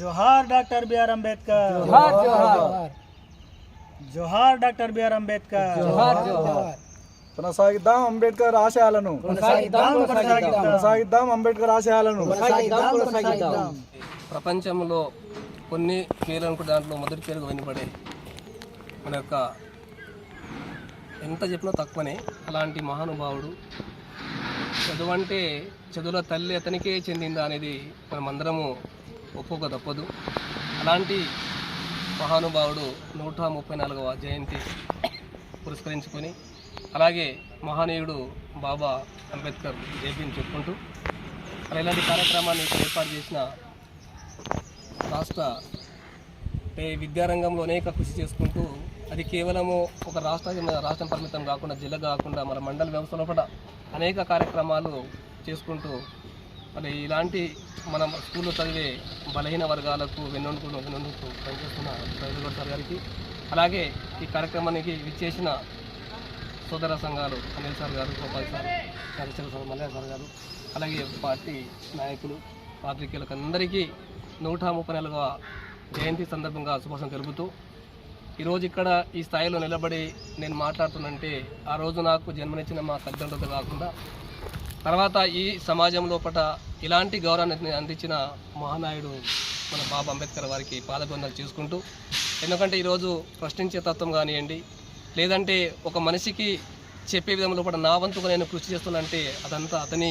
జోహార్ doctor BR Ambedkar. జోహార్ జోహార్. జోహార్ డాక్టర్ బిఆర్ అంబేద్కర్. జోహార్ జోహార్. కొనసాగిద్దాం అంబేద్కర్ ఆశయాలను. కొనసాగిద్దాం అంబేద్కర్ ఆశయాలను. ప్రపంచంలో కొన్ని పేర్లు అనుకుంటే దాంట్లో మొదటి పేరుగా వినపడే మన యొక్క ఎంత చెప్పినా తక్కువనే. అలాంటి మహానుభావుడు చదువు అంటే చదువుల తల్లి అతనికే చెందిందా అనేది మనమందరము ఒప్పుకోక తప్పదు. అలాంటి మహానుభావుడు నూట ముప్పై నాలుగవ జయంతి పురస్కరించుకొని అలాగే మహనీయుడు బాబా అంబేద్కర్ జయంతిని చెప్పుకుంటూ అలా ఇలాంటి కార్యక్రమాన్ని ఏర్పాటు చేసిన రాష్ట్ర విద్యారంగంలో అనేక కృషి చేసుకుంటూ అది కేవలము ఒక రాష్ట్ర రాష్ట్రం పరిమితం కాకుండా జిల్లా కాకుండా మన మండల వ్యవస్థలో కూడా అనేక కార్యక్రమాలు చేసుకుంటూ మరి ఇలాంటి మన స్కూల్లో చదివే బలహీన వర్గాలకు వెన్నుండుకు వెన్నుండుకు పనిచేస్తున్న రవిగౌడ్ సార్ గారికి అలాగే ఈ కార్యక్రమానికి విచ్చేసిన సోదర సంఘాలు అనిల్ సార్ గారు Gopal sir Harichandra sir Mallaiah sir గారు అలాగే పార్టీ నాయకులు పాత్రికేయులకు అందరికీ నూట ముప్పై నాలుగవ జయంతి సందర్భంగా శుభాషం తెలుపుతూ ఈరోజు ఇక్కడ ఈ స్థాయిలో నిలబడి నేను మాట్లాడుతున్నంటే ఆ రోజు నాకు జన్మనిచ్చిన మా తల్లిదండ్రులతో కాకుండా తర్వాత ఈ సమాజం లోపల ఇలాంటి గౌరవాన్ని అందించిన మహానాయుడు మన బాబా అంబేద్కర్ వారికి పాదబంధాలు చేసుకుంటూ ఎందుకంటే ఈరోజు ప్రశ్నించే తత్వం కానివ్వండి లేదంటే ఒక మనిషికి చెప్పే విధంలో లోపల నా వంతుగా నేను కృషి చేస్తున్నానంటే అదంతా అతని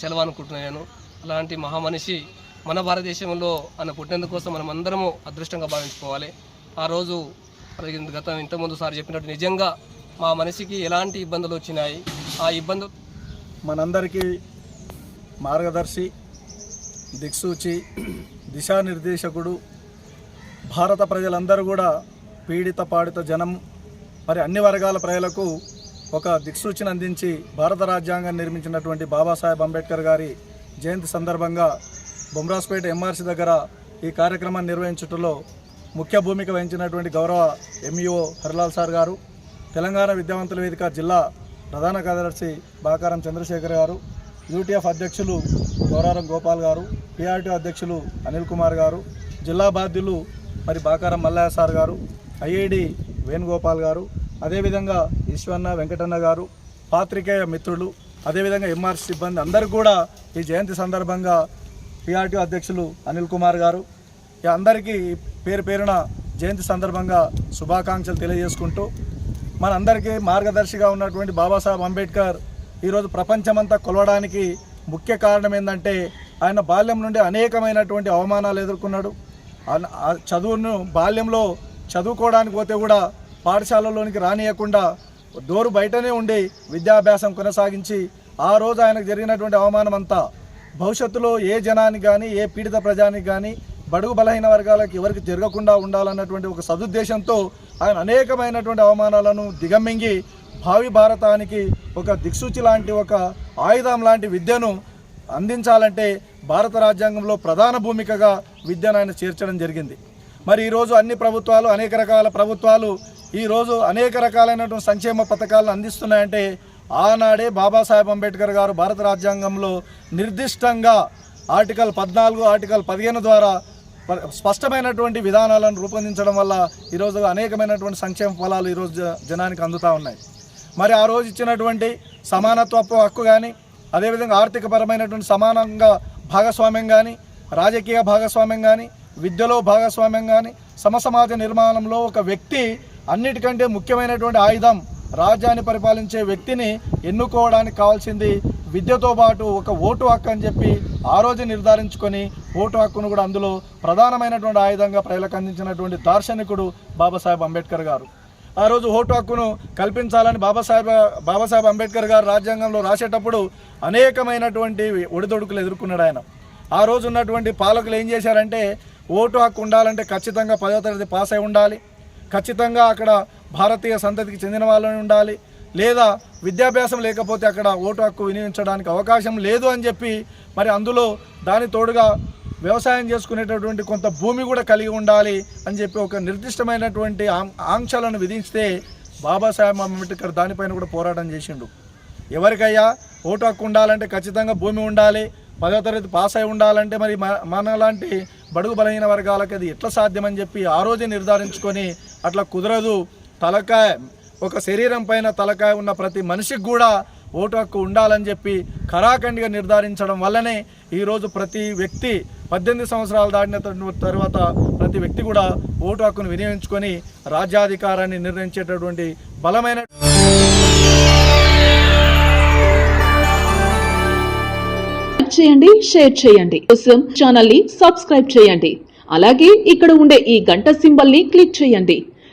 సెలవు అనుకుంటున్నాను నేను. అలాంటి మహామనిషి మన భారతదేశంలో ఆయన పుట్టినందుకోసం మనం అందరము అదృష్టంగా భావించుకోవాలి. ఆ రోజు మరి గత ఇంతకుముందు సార్ చెప్పినట్టు నిజంగా మా మనిషికి ఎలాంటి ఇబ్బందులు వచ్చినాయి ఆ ఇబ్బందులు మనందరికీ మార్గదర్శి దిక్సూచి దిశానిర్దేశకుడు భారత ప్రజలందరూ కూడా పీడిత పాడిత జనం. మరి అన్ని వర్గాల ప్రజలకు ఒక దిక్సూచిని అందించి భారత రాజ్యాంగాన్ని నిర్మించినటువంటి బాబాసాహెబ్ అంబేద్కర్ గారి జయంతి సందర్భంగా బొమ్రాస్పేట ఎంఆర్సీ దగ్గర ఈ కార్యక్రమాన్ని నిర్వహించడంలో ముఖ్య భూమిక వహించినటువంటి గౌరవ ఎంఈఓ హరిలాల్ సార్ గారు తెలంగాణ విద్యావంతుల వేదిక జిల్లా ప్రధాన కార్యదర్శి బాకారం చంద్రశేఖర్ గారు యూటీఎఫ్ అధ్యక్షులు గౌరారం గోపాల్ గారు పిఆర్టీ అధ్యక్షులు అనిల్ కుమార్ గారు జిల్లా బాధ్యులు మరి బాకారం మల్లయ్య సార్ గారు ఐఐడి వేణుగోపాల్ గారు అదేవిధంగా ఈశ్వన్న వెంకటన్న గారు పాత్రికేయ మిత్రులు అదేవిధంగా ఎంఆర్సీ సిబ్బంది అందరూ కూడా ఈ జయంతి సందర్భంగా పిఆర్టీ అధ్యక్షులు అనిల్ కుమార్ గారు ఇక అందరికీ పేరు పేరున జయంతి సందర్భంగా శుభాకాంక్షలు తెలియజేసుకుంటూ మనందరికీ మార్గదర్శిగా ఉన్నటువంటి బాబాసాహెబ్ అంబేద్కర్ ఈరోజు ప్రపంచమంతా కొలవడానికి ముఖ్య కారణం ఏంటంటే ఆయన బాల్యం నుండి అనేకమైనటువంటి అవమానాలు ఎదుర్కొన్నాడు. చదువును బాల్యంలో చదువుకోవడానికి పోతే కూడా పాఠశాలలోనికి రానియకుండా డోరు బయటనే ఉండి విద్యాభ్యాసం కొనసాగించి ఆ రోజు ఆయనకు జరిగినటువంటి అవమానం అంతా భవిష్యత్తులో ఏ జనానికి కానీ ఏ పీడిత ప్రజానికి కానీ బడుగు బలహీన వర్గాలకు ఎవరికి జరగకుండా ఉండాలన్నటువంటి ఒక సదుద్దేశంతో ఆయన అనేకమైనటువంటి అవమానాలను దిగమింగి భావి భారతానికి ఒక దిక్సూచి లాంటి ఒక ఆయుధం లాంటి విద్యను అందించాలంటే భారత రాజ్యాంగంలో ప్రధాన భూమికగా విద్యను ఆయన చేర్చడం జరిగింది. మరి ఈరోజు అన్ని ప్రభుత్వాలు అనేక రకాల ప్రభుత్వాలు ఈరోజు అనేక రకాలైనటువంటి సంక్షేమ పథకాలను అందిస్తున్నాయంటే ఆనాడే బాబాసాహెబ్ అంబేద్కర్ గారు భారత రాజ్యాంగంలో నిర్దిష్టంగా ఆర్టికల్ పద్నాలుగు ఆర్టికల్ పదిహేను ద్వారా స్పష్టమైనటువంటి విధానాలను రూపొందించడం వల్ల ఈరోజు అనేకమైనటువంటి సంక్షేమ ఫలాలు ఈరోజు జనానికి అందుతూ ఉన్నాయి. మరి ఆ రోజు ఇచ్చినటువంటి సమానత్వపు హక్కు కానీ అదేవిధంగా ఆర్థికపరమైనటువంటి సమానంగా భాగస్వామ్యం కానీ రాజకీయ భాగస్వామ్యం కానీ విద్యలో భాగస్వామ్యం కానీ సమసమాజ నిర్మాణంలో ఒక వ్యక్తి అన్నిటికంటే ముఖ్యమైనటువంటి ఆయుధం రాజ్యాన్ని పరిపాలించే వ్యక్తిని ఎన్నుకోవడానికి కావాల్సింది విద్యతో పాటు ఒక ఓటు హక్కు అని చెప్పి ఆ రోజు నిర్ధారించుకొని ఓటు హక్కును కూడా అందులో ప్రధానమైనటువంటి ఆయుధంగా ప్రజలకు అందించినటువంటి దార్శనికుడు బాబాసాహెబ్ అంబేద్కర్ గారు. ఆ రోజు ఓటు హక్కును కల్పించాలని బాబాసాహెబ్ బాబాసాహెబ్ అంబేద్కర్ గారు రాజ్యాంగంలో రాసేటప్పుడు అనేకమైనటువంటి ఒడిదొడుకులు ఎదుర్కొన్నాడు ఆయన. ఆ రోజు ఉన్నటువంటి పాలకులు ఏం చేశారంటే ఓటు హక్కు ఉండాలంటే ఖచ్చితంగా పదో తరగతి పాస్ అయి ఉండాలి. ఖచ్చితంగా అక్కడ భారతీయ సంతతికి చెందిన వాళ్ళని ఉండాలి. లేదా విద్యాభ్యాసం లేకపోతే అక్కడ ఓటు హక్కు వినియోగించడానికి అవకాశం లేదు అని చెప్పి మరి అందులో దాని తోడుగా వ్యవసాయం చేసుకునేటటువంటి కొంత భూమి కూడా కలిగి ఉండాలి అని చెప్పి ఒక నిర్దిష్టమైనటువంటి ఆం- ఆంక్షలను విధిస్తే బాబాసాహెబ్ అంబేద్కర్ దానిపైన కూడా పోరాటం చేసిండు. ఎవరికయ్యా ఓటు హక్కు ఉండాలంటే ఖచ్చితంగా భూమి ఉండాలి పదో తరగతి పాస్ అయి ఉండాలంటే మరి మనలాంటి బడుగు బలహీన వర్గాలకు అది ఎట్లా సాధ్యమని చెప్పి ఆ రోజే నిర్ధారించుకొని అట్లా కుదరదు. తలకాయ ఒక శరీరం పైన తలకాయ ఉన్న ప్రతి మనిషికి కూడా ఓటు హక్కు ఉండాలని చెప్పి ఖరాఖండిగా నిర్ధారించడం వల్లనే ఈరోజు ప్రతి వ్యక్తి పద్దెనిమిది సంవత్సరాలు దాటిన తర్వాత ప్రతి వ్యక్తి కూడా ఓటు హక్కును వినియోగించుకొని రాజ్యాధికారాన్ని నిర్ణయించేటటువంటి బలమైన చేయండి షేర్ చేయండి. కోసం ఛానల్ని సబ్స్క్రైబ్ చేయండి. అలాగే ఇక్కడ ఉండే ఈ గంట సింబల్ని క్లిక్ చేయండి.